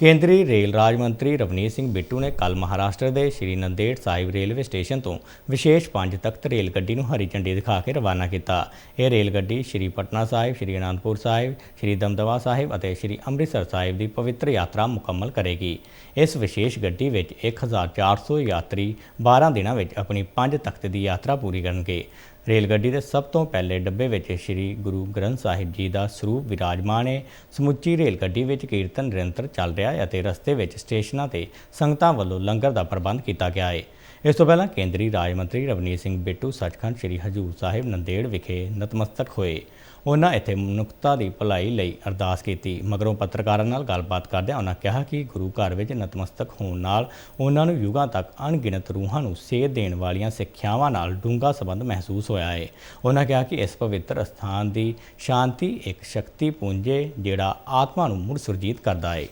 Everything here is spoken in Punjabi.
ਕੇਂਦਰੀ ਰੇਲ ਰਾਜ ਮੰਤਰੀ ਰਵਨੀਤ ਸਿੰਘ ਬਿੱਟੂ ਨੇ ਕੱਲ ਮਹਾਰਾਸ਼ਟਰ ਦੇ ਸ਼੍ਰੀ ਨੰਦੇੜ ਸਾਹਿਬ ਰੇਲਵੇ ਸਟੇਸ਼ਨ ਤੋਂ ਵਿਸ਼ੇਸ਼ ਪੰਜ ਤਖਤ ਰੇਲ ਗੱਡੀ ਨੂੰ ਹਰੀ ਝੰਡੀ ਦਿਖਾ ਕੇ ਰਵਾਨਾ ਕੀਤਾ। ਇਹ ਰੇਲ ਗੱਡੀ ਸ਼੍ਰੀ ਪਟਨਾ ਸਾਹਿਬ, ਸ਼੍ਰੀ ਅਨੰਦਪੁਰ ਸਾਹਿਬ, ਸ਼੍ਰੀ ਦਮਦਮਾ ਸਾਹਿਬ ਅਤੇ ਸ਼੍ਰੀ ਅੰਮ੍ਰਿਤਸਰ ਸਾਹਿਬ ਦੀ ਪਵਿੱਤਰ ਯਾਤਰਾ ਮੁਕੰਮਲ ਕਰੇਗੀ। ਇਸ ਵਿਸ਼ੇਸ਼ ਗੱਡੀ ਵਿੱਚ 1400 ਯਾਤਰੀ 12 ਦਿਨਾਂ ਵਿੱਚ ਆਪਣੀ ਪੰਜ ਤਖਤ ਦੀ ਯਾਤਰਾ ਪੂਰੀ ਕਰਨਗੇ। ਰੇਲ ਗੱਡੀ ਦੇ ਸਭ ਤੋਂ ਪਹਿਲੇ ਡੱਬੇ ਵਿੱਚ ਸ੍ਰੀ ਗੁਰੂ ਗ੍ਰੰਥ ਸਾਹਿਬ ਜੀ ਦਾ ਸਰੂਪ ਵਿਰਾਜਮਾਨ ਹੈ ਸਮੁੱਚੀ ਰੇਲ ਗੱਡੀ ਵਿੱਚ ਕੀਰਤਨ ਨਿਰੰਤਰ ਚੱਲ ਰਿਹਾ ਹੈ ਅਤੇ ਰਸਤੇ ਵਿੱਚ ਸਟੇਸ਼ਨਾਂ ਤੇ ਸੰਗਤਾਂ ਵੱਲੋਂ ਲੰਗਰ ਦਾ ਪ੍ਰਬੰਧ ਕੀਤਾ ਗਿਆ ਹੈ ਇਸ ਤੋਂ ਪਹਿਲਾਂ ਕੇਂਦਰੀ ਰਾਜ ਮੰਤਰੀ ਰਵਨੀਤ ਸਿੰਘ ਬਿੱਟੂ ਸੱਚਖੰਡ ਸ੍ਰੀ ਹਜੂਰ ਸਾਹਿਬ ਨੰਦੇੜ ਵਿਖੇ ਨਤਮਸਤਕ ਹੋਏ। ਉਹਨਾਂ ਇੱਥੇ ਮਨੁੱਖਤਾ ਦੀ ਭਲਾਈ ਲਈ ਅਰਦਾਸ ਕੀਤੀ। ਮਗਰੋਂ ਪੱਤਰਕਾਰਾਂ ਨਾਲ ਗੱਲਬਾਤ ਕਰਦਿਆਂ ਉਹਨਾਂ ਕਿਹਾ ਕਿ ਗੁਰੂ ਘਰ ਵਿੱਚ ਨਤਮਸਤਕ ਹੋਣ ਨਾਲ ਉਹਨਾਂ ਨੂੰ ਯੁਗਾਂ ਤੱਕ ਅਣਗਿਣਤ ਰੂਹਾਂ ਨੂੰ ਸੇਧ ਦੇਣ ਵਾਲੀਆਂ ਸਿੱਖਿਆਵਾਂ ਨਾਲ ਡੂੰਘਾ ਸੰਬੰਧ ਮਹਿਸੂਸ ਹੋਇਆ ਹੈ ਉਹਨਾਂ ਕਿਹਾ ਕਿ ਇਸ ਪਵਿੱਤਰ ਸਥਾਨ ਦੀ ਸ਼ਾਂਤੀ ਇੱਕ ਸ਼ਕਤੀ ਪੂੰਜੇ ਜਿਹੜਾ ਆਤਮਾ ਨੂੰ ਮੁੜ ਸੁਰਜੀਤ ਕਰਦਾ ਹੈ